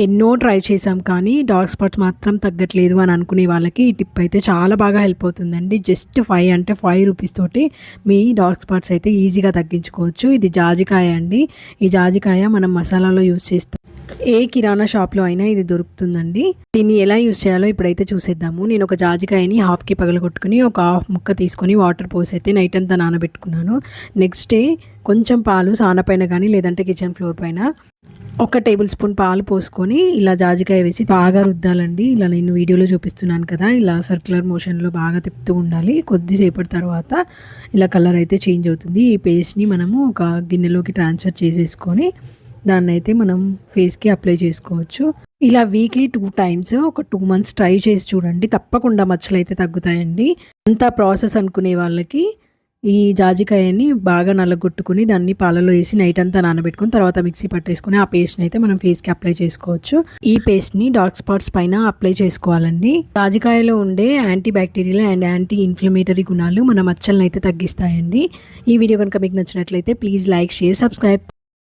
ఎన్నో ట్రై చేసాం కానీ డార్క్ స్పాట్స్ మాత్రం తగ్గట్లేదు అని అనుకునే వాళ్ళకి ఈ టిప్ అయితే చాలా బాగా హెల్ప్ అవుతుందండి. జస్ట్ ఫైవ్ అంటే ఫైవ్ రూపీస్ తోటి మీ డార్క్ స్పాట్స్ అయితే ఈజీగా తగ్గించుకోవచ్చు. ఇది జాజికాయ అండి. ఈ జాజికాయ మనం మసాలాలో యూజ్ చేస్తాం ఏ కిరాణా షాప్లో అయినా ఇది దొరుకుతుందండి. దీన్ని ఎలా యూస్ చేయాలో ఇప్పుడైతే చూసేద్దాము. నేను ఒక జాజికాయని హాఫ్కి పగలగొట్టుకుని ఒక హాఫ్ ముక్క తీసుకొని వాటర్ పోసి అయితే నైట్ అంతా నానబెట్టుకున్నాను. నెక్స్ట్ డే కొంచెం పాలు సానపైన కానీ లేదంటే కిచెన్ ఫ్లోర్ పైన ఒక టేబుల్ స్పూన్ పాలు పోసుకొని ఇలా జాజికాయ వేసి బాగా రుద్దాలండి. ఇలా నేను వీడియోలో చూపిస్తున్నాను కదా ఇలా సర్క్యులర్ మోషన్లో బాగా తిప్పుతూ ఉండాలి. కొద్దిసేపటి తర్వాత ఇలా కలర్ అయితే చేంజ్ అవుతుంది. ఈ పేస్ట్ని మనము ఒక గిన్నెలోకి ట్రాన్స్ఫర్ చేసేసుకొని దాన్ని అయితే మనం ఫేస్కి అప్లై చేసుకోవచ్చు. ఇలా వీక్లీ టూ టైమ్స్ ఒక టూ మంత్స్ ట్రై చేసి చూడండి. తప్పకుండా మచ్చలు అయితే తగ్గుతాయండి. అంతా ప్రాసెస్ అనుకునే వాళ్ళకి ఈ జాజికాయని బాగా నల్లగొట్టుకుని దాన్ని పాలలో వేసి నైట్ అంతా నానబెట్టుకుని తర్వాత మిక్సీ పట్టేసుకుని ఆ పేస్ట్ని అయితే మనం ఫేస్కి అప్లై చేసుకోవచ్చు. ఈ పేస్ట్ని డార్క్ స్పాట్స్ పైన అప్లై చేసుకోవాలండి. జాజికాయలో ఉండే anti bacterial and anti inflammatory గుణాలు మన మచ్చలను అయితే తగ్గిస్తాయండి. ఈ వీడియో కనుక మీకు నచ్చినట్లయితే ప్లీజ్ లైక్ షేర్ సబ్స్క్రైబ్